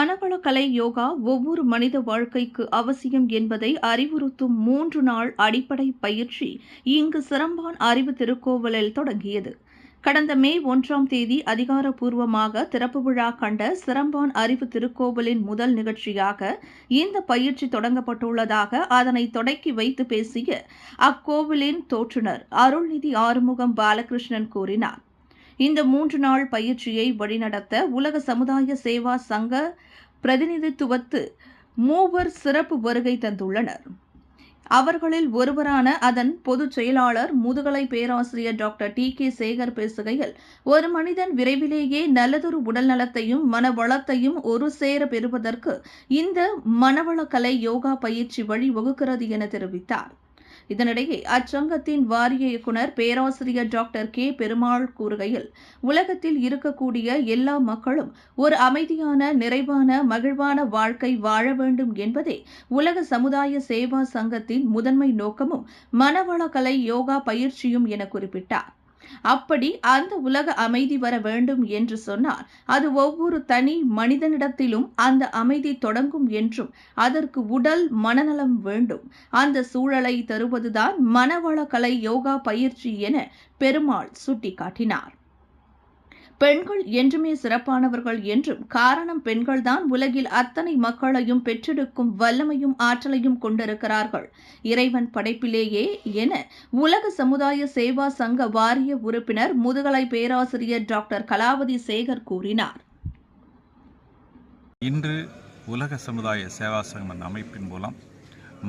மனவளக்கலை யோகா ஒவ்வொரு மனித வாழ்க்கைக்கு அவசியம் என்பதை அறிவுறுத்தும் மூன்று நாள் அடிப்படை பயிற்சி இங்கு சிரம்பான் அறிவு திருக்கோவலில் தொடங்கியது. கடந்த மே ஒன்றாம் தேதி அதிகாரப்பூர்வமாக திறப்பு விழா கண்ட சிரம்பான் அறிவு திருக்கோவிலின் முதல் நிகழ்ச்சியாக இந்த பயிற்சி தொடங்கப்பட்டுள்ளதாக அதனை தொடக்கி வைத்து பேசிய அக்கோவிலின் தோற்றுநர் அருள்நிதி ஆறுமுகம் பாலகிருஷ்ணன் கூறினார். இந்த மூன்று நாள் பயிற்சியை வழிநடத்த உலக சமுதாய சேவா சங்க பிரதிநிதித்துவத்து மூவர் சிறப்பு வருகை தந்துள்ளனர். அவர்களில் ஒருவரான அதன் பொதுச் செயலாளர் முதுகலை பேராசிரியர் டாக்டர் டி. கே. சேகர் பேசுகையில் ஒரு மனிதன் விரைவிலேயே நல்லதொரு உடல் நலத்தையும் மனவளத்தையும் ஒரு சேர பெறுவதற்கு இந்த மனவளக்கலை யோகா பயிற்சி வழி வகுக்கிறது என தெரிவித்தார். இதனிடையே அச்சங்கத்தின் வாரிய இயக்குனர் பேராசிரியர் டாக்டர் கே. பெருமாள் கூறுகையில் உலகத்தில் இருக்கக்கூடிய எல்லா மக்களும் ஒரு அமைதியான நிறைவான மகிழ்வான வாழ்க்கை வாழ வேண்டும் என்பதே உலக சமுதாய சேவா சங்கத்தின் முதன்மை நோக்கமும் மனவளக்கலை யோகா பயிற்சியும் என குறிப்பிட்டார். அப்படி அந்த உலக அமைதி வர வேண்டும் என்று சொன்னால் அது ஒவ்வொரு தனி மனிதனிடத்திலும் அந்த அமைதி தொடங்கும் என்றும் அதற்கு உடல் மனநலம் வேண்டும். அந்த சூழலை தருவதுதான் மனவளக்கலை யோகா பயிற்சி என பெருமாள் சுட்டிக்காட்டினார். பெண்கள் என்றுமே சிறப்பானவர்கள் என்றும் காரணம் பெண்கள்தான் உலகில் அத்தனை மக்களையும் பெற்றெடுக்கும் வல்லமையும் ஆற்றலையும் கொண்டிருக்கிறார்கள். இறைவன் படைப்பிலேயே என உலக சமுதாய சேவா சங்க வாரிய உறுப்பினர் முதுகலை பேராசிரியர் டாக்டர் கலாவதி சேகர் கூறினார். இன்று உலக சமுதாய சேவா சங்கம் அமைப்பின் மூலம்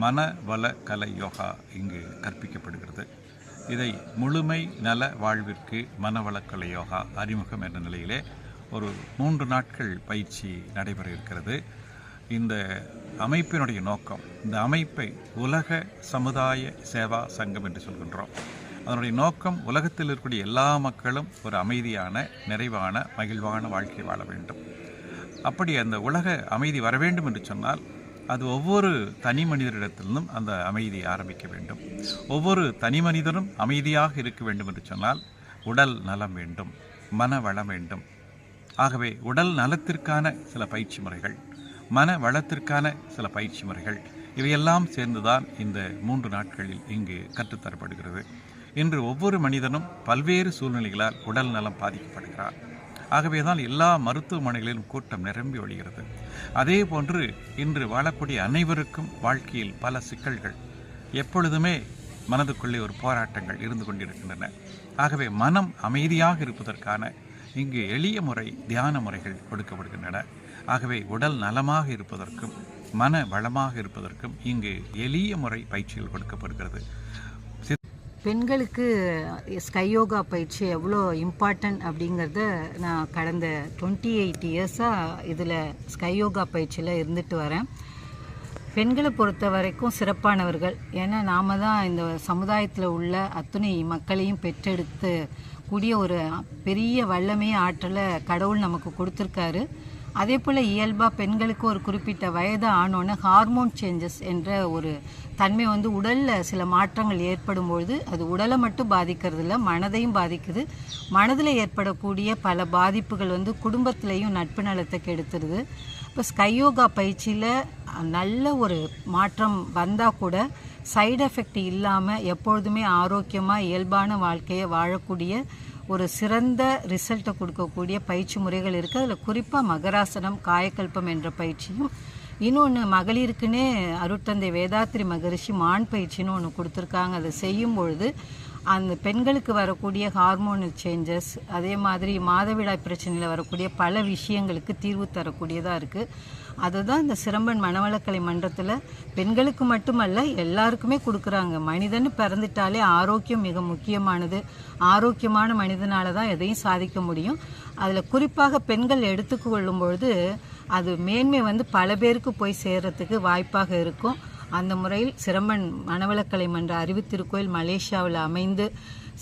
மன வள கலை யோகா இங்கு கற்பிக்கப்படுகிறது. இதை முழுமை நல வாழ்விற்கு மனவளக்கலை யோகா அறிமுகம் என்ற நிலையிலே ஒரு மூன்று நாட்கள் பயிற்சி நடைபெற இருக்கிறது. இந்த அமைப்பினுடைய நோக்கம் இந்த அமைப்பை உலக சமுதாய சேவா சங்கம் என்று சொல்கின்றோம். அதனுடைய நோக்கம் உலகத்தில் இருக்கக்கூடிய எல்லா மக்களும் ஒரு அமைதியான நிறைவான மகிழ்வான வாழ்க்கை வாழ வேண்டும். அப்படி அந்த உலக அமைதி வர வேண்டும் என்று சொன்னால் அது ஒவ்வொரு தனி மனிதரிடத்திலிருந்தும் அந்த அமைதி ஆரம்பிக்க வேண்டும். ஒவ்வொரு தனி மனிதனும் அமைதியாக இருக்க வேண்டும் என்று சொன்னால் உடல் நலம் வேண்டும் மன வளம் வேண்டும். ஆகவே உடல் நலத்திற்கான சில பயிற்சி முறைகள் மன வளத்திற்கான சில பயிற்சி முறைகள் இவையெல்லாம் சேர்ந்துதான் இந்த மூன்று நாட்களில் இங்கு கற்றுத்தரப்படுகிறது. இன்று ஒவ்வொரு மனிதனும் பல்வேறு சூழ்நிலைகளால் உடல் நலம் பாதிக்கப்படுகிறார். ஆகவே தான் எல்லா மருத்துவமனைகளிலும் கூட்டம் நிரம்பி ஒழிகிறது. அதே போன்று இன்று வாழக்கூடிய அனைவருக்கும் வாழ்க்கையில் பல சிக்கல்கள் எப்பொழுதுமே மனதுக்குள்ளே ஒரு போராட்டங்கள் இருந்து கொண்டிருக்கின்றன. ஆகவே மனம் அமைதியாக இருப்பதற்கான இங்கு எளிய முறை தியான முறைகள் கொடுக்கப்படுகின்றன. ஆகவே உடல் நலமாக இருப்பதற்கும் மன வளமாக இருப்பதற்கும் இங்கு எளிய முறை பயிற்சிகள் கொடுக்கப்படுகிறது. பெண்களுக்கு ஸ்கை யோகா பயிற்சி எவ்வளோ இம்பார்ட்டன்ட் அப்படிங்கிறத நான் கடந்த டுவெண்ட்டி எயிட் இயர்ஸாக இதில் ஸ்கை யோகா பயிற்சியில் இருந்துட்டு வரேன். பெண்களை பொறுத்த வரைக்கும் சிறப்பானவர்கள். ஏன்னா நாம் தான் இந்த சமுதாயத்தில் உள்ள அத்துணை மக்களையும் பெற்றெடுத்து கூடிய ஒரு பெரிய வல்லமே ஆற்றலை கடவுள் நமக்கு கொடுத்துருக்காரு. அதே போல் இயல்பாக பெண்களுக்கு ஒரு குறிப்பிட்ட வயது ஆனோன்னு ஹார்மோன் சேஞ்சஸ் என்ற ஒரு தன்மை வந்து உடலில் சில மாற்றங்கள் ஏற்படும் பொழுது அது உடலை மட்டும் பாதிக்கிறது இல்லை மனதையும் பாதிக்குது. மனதில் ஏற்படக்கூடிய பல பாதிப்புகள் வந்து குடும்பத்திலையும் நட்பு நலத்தை கெடுத்துருது. இப்போ ஸ்கையோகா பயிற்சியில் நல்ல ஒரு மாற்றம் வந்தால் கூட சைடு எஃபெக்ட் இல்லாமல் எப்பொழுதுமே ஆரோக்கியமாக இயல்பான வாழ்க்கையை வாழக்கூடிய ஒரு சிறந்த ரிசல்ட்டை கொடுக்கக்கூடிய பயிற்சி முறைகள் இருக்குது அதில் குறிப்பாக மகராசனம் காயக்கல்பம் என்ற பயிற்சியும் இன்னொன்று மகளிருக்குன்னே அருட்தந்தை வேதாத்ரி மகரிஷி மான் பயிற்சின்னு ஒன்று கொடுத்துருக்காங்க. அதை செய்யும் பொழுது அந்த பெண்களுக்கு வரக்கூடிய ஹார்மோனல் சேஞ்சஸ் அதே மாதிரி மாதவிடாய் பிரச்சனையில் வரக்கூடிய பல விஷயங்களுக்கு தீர்வு தரக்கூடியதாக இருக்குது அதுதான் இந்த சிரம்பன் மனவளக்கலை மன்றத்தில் பெண்களுக்கு மட்டுமல்ல எல்லாருக்குமே கொடுக்குறாங்க. மனிதன் பிறந்துட்டாலே ஆரோக்கியம் மிக முக்கியமானது. ஆரோக்கியமான மனிதனால தான் எதையும் சாதிக்க முடியும். அதில் குறிப்பாக பெண்கள் எடுத்துக்கொள்ளும் பொழுது அது மேன்மை வந்து பல பேருக்கு போய் சேர்றதுக்கு வாய்ப்பாக இருக்கும். அந்த முறையில் சிரமன் மனவளக்கலை மன்ற அறிவித்திருக்கோயில் மலேசியாவில் அமைந்து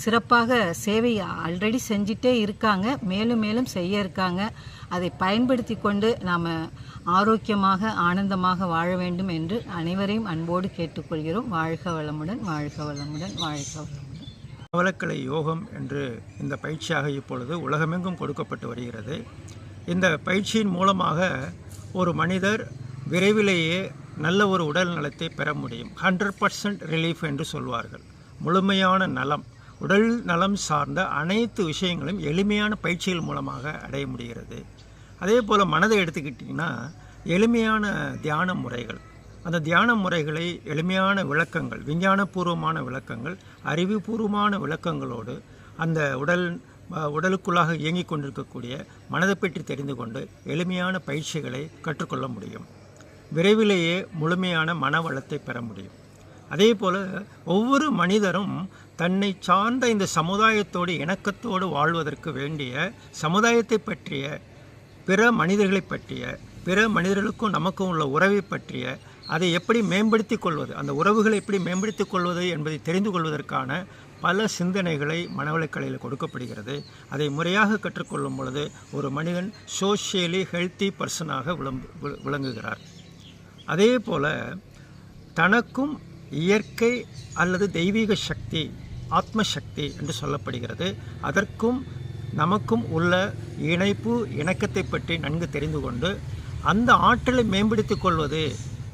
சிறப்பாக சேவை ஆல்ரெடி செஞ்சிட்டே இருக்காங்க. மேலும் மேலும் செய்ய இருக்காங்க. அதை பயன்படுத்தி கொண்டு நாம் ஆரோக்கியமாக ஆனந்தமாக வாழ வேண்டும் என்று அனைவரையும் அன்போடு கேட்டுக்கொள்கிறோம். வாழ்க வளமுடன் வாழ்க வளமுடன் வாழ்க வளமுடன். நவலக்கலை யோகம் என்று இந்த பயிற்சியாக இப்பொழுது உலகமெங்கும் கொடுக்கப்பட்டு வருகிறது. இந்த பயிற்சியின் மூலமாக ஒரு மனிதர் விரைவிலேயே நல்ல ஒரு உடல் நலத்தை பெற முடியும். ஹண்ட்ரட் பர்சன்ட் ரிலீஃப் என்று சொல்வார்கள். முழுமையான நலம் உடல் நலம் சார்ந்த அனைத்து விஷயங்களும் எளிமையான பயிற்சிகள் மூலமாக அடைய முடிகிறது. அதே போல் மனதை எடுத்துக்கிட்டிங்கன்னா எளிமையான தியான முறைகள். அந்த தியான முறைகளை எளிமையான விளக்கங்கள் விஞ்ஞானபூர்வமான விளக்கங்கள் அறிவுபூர்வமான விளக்கங்களோடு அந்த உடல் உடலுக்குள்ளாக இயங்கிக் கொண்டிருக்கக்கூடிய மனதை பற்றி தெரிந்து கொண்டு எளிமையான பயிற்சிகளை கற்றுக்கொள்ள முடியும். விரைவிலேயே முழுமையான மன வளத்தை பெற முடியும். அதே போல் ஒவ்வொரு மனிதரும் தன்னை சார்ந்த இந்த சமுதாயத்தோடு இணக்கத்தோடு வாழ்வதற்கு வேண்டிய சமுதாயத்தை பற்றிய பிற மனிதர்களை பற்றிய பிற மனிதர்களுக்கும் நமக்கும் உள்ள உறவை பற்றிய அதை எப்படி மேம்படுத்தி கொள்வது அந்த உறவுகளை எப்படி மேம்படுத்தி கொள்வது என்பதை தெரிந்து கொள்வதற்கான பல சிந்தனைகளை மனவளக்கலையில் கொடுக்கப்படுகிறது. அதை முறையாக கற்றுக்கொள்ளும் பொழுது ஒரு மனிதன் சோஷியலி ஹெல்த்தி பர்சனாக விளம்பு விளங்குகிறார். அதே போல் தனக்கும் இயற்கை அல்லது தெய்வீக சக்தி ஆத்ம சக்தி என்று சொல்லப்படுகிறது. அதற்கும் நமக்கும் உள்ள இணைப்பு இணக்கத்தை பற்றி நன்கு தெரிந்து கொண்டு அந்த ஆற்றலை மேம்படுத்தி கொள்வது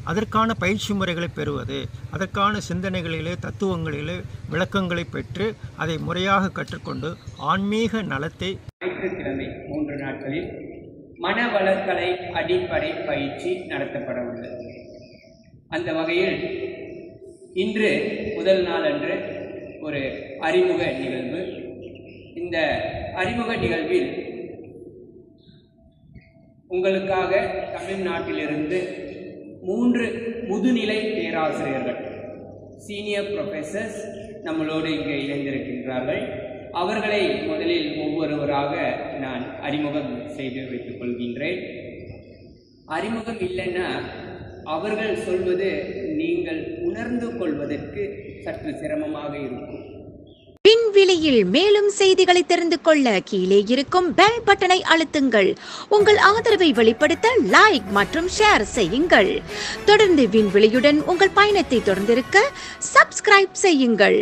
அதற்கான பயிற்சி முறைகளை பெறுவது அதற்கான சிந்தனைகளிலே தத்துவங்களிலே விளக்கங்களை பெற்று அதை முறையாக கற்றுக்கொண்டு ஆன்மீக நலத்தை ஞாயிற்றுக்கிழமை மூன்று நாட்களில் மனவளக்கலை அடிப்படை பயிற்சி நடத்தப்பட உள்ளது. அந்த வகையில் இன்று முதல் நாளன்று ஒரு அறிமுக நிகழ்வு. இந்த அறிமுக நிகழ்வில் உங்களுக்காக தமிழ்நாட்டிலிருந்து மூன்று முதுநிலை பேராசிரியர்கள் சீனியர் ப்ரொஃபஸர்ஸ் நம்மளோடு இங்கே இணைந்திருக்கின்றார்கள். அவர்களை முதலில் ஒவ்வொருவராக நான் அறிமுகம் செய்து வைத்துக் கொள்கின்றேன். அறிமுகம் இல்லைன்னா அவர்கள் சொல்வது நீங்கள் உணர்ந்து கொள்வதற்கு சற்று சிரமமாக இருக்கும். விண்வெளியில் மேலும் செய்திகளை தெரிந்து கொள்ள கீழே இருக்கும் பெல் பட்டனை அழுத்துங்கள். உங்கள் ஆதரவை வெளிப்படுத்த லைக் மற்றும் ஷேர் செய்யுங்கள். தொடர்ந்து விண்வெளியுடன் உங்கள் பயணத்தை தொடர்ந்திருக்க சப்ஸ்கிரைப் செய்யுங்கள்.